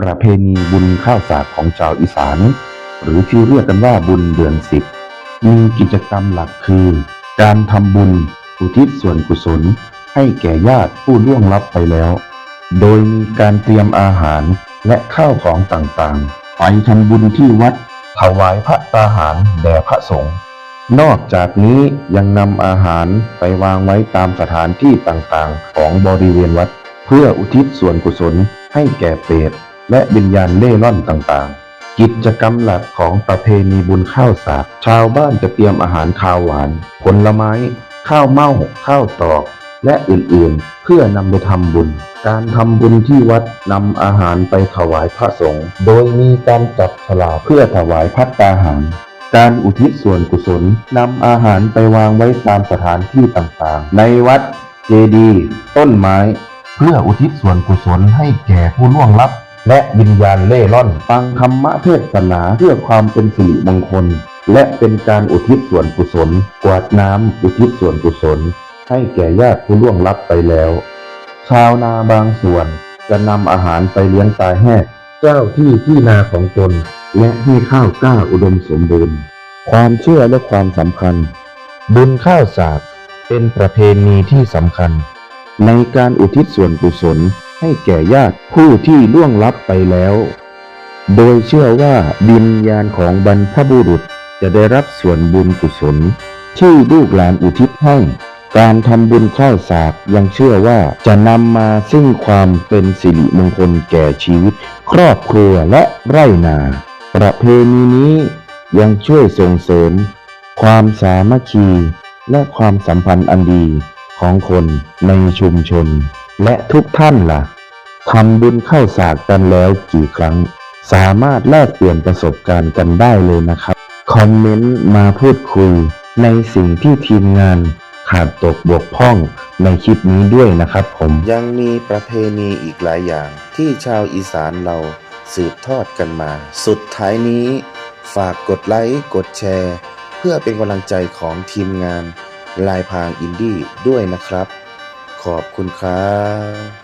ประเพณีบุญข้าวสากของชาวอีสาน หรือที่เรียกกันว่าบุญเดือนสิบมีกิจกรรมหลักคือ การทำบุญอุทิศส่วนกุศล ให้แก่ญาติผู้ล่วงลับไปแล้ว โดยมีการเตรียมอาหารและข้าวของต่างๆ ไปทำบุญที่วัด ถวายพระตาหารแด่พระสงฆ์นอกจากนี้ยังนำอาหารไปวางไว้ตามสถานที่ต่างๆ ของบริเวณวัด เพื่ออุทิศส่วนกุศลให้แก่เปรต และวิญญาณเล่ร่อนต่างๆ กิจกรรมหลักของประเพณีบุญข้าวสากชาวบ้านจะเตรียมอาหารคาวหวาน ผลไม้ ข้าวเม่าข้าวตอก และอื่นๆ เพื่อนำไปทำบุญ การทำบุญที่วัดนำอาหารไปถวายพระสงฆ์โดยมีการจับฉลากเพื่อถวายพัตตาหารการอุทิศส่วนกุศลนำอาหารไปวางไว้ตามสถานที่ต่างๆ ในวัด เจดีย์ต้นไม้ เพื่ออุทิศส่วนกุศลให้แก่ผู้ล่วงลับ และวิญญาณเล่ร่อน ฟังธรรมเทศนาเพื่อความเป็นสิริมงคล และเป็นการอุทิศส่วนกุศล กวาดน้ำอุทิศส่วนกุศล ให้แก่ญาติผู้ล่วงลับไปแล้ว ชาวนาบางส่วนจะนำอาหารไปเลี้ยงตายแห้เจ้าที่ที่นาของตน และให้ข้าวกล้าอุดมสมบูรณ์ ความเชื่อและความสำคัญ บุญข้าวสากเป็นประเพณีที่สำคัญ ในการอุทิศส่วนกุศล ให้แก่ญาติผู้ที่ล่วงลับไปแล้ว โดยเชื่อว่าวิญญาณของบรรพบุรุษจะได้รับส่วนบุญกุศล ที่ลูกหลานอุทิศให้ การทำบุญข้าวสากยังเชื่อว่าจะนำมาซึ่งความเป็นสิริมงคลแก่ชีวิต ครอบครัวและไร่นา ประเพณีนี้ยังช่วยส่งเสริม ความสามัคคีและความสัมพันธ์อันดีของคนในชุมชน และทุกท่านล่ะทำบุญเข้าสากกันแล้วกี่ครั้ง สามารถแลกเปลี่ยนประสบการณ์กันได้เลยนะครับคอมเมนต์มาพูดคุยในสิ่งที่ทีมงานขาดตกบกพร่องในคลิปนี้ด้วยนะครับผมยังมีประเพณีอีกหลายอย่างที่ชาวอีสานเราสืบทอดกันมา สุดท้ายนี้ ฝากกดไลค์กดแชร์ เพื่อเป็นกำลังใจของทีมงานลายพรางอินดี้ด้วยนะครับ ขอบคุณครับ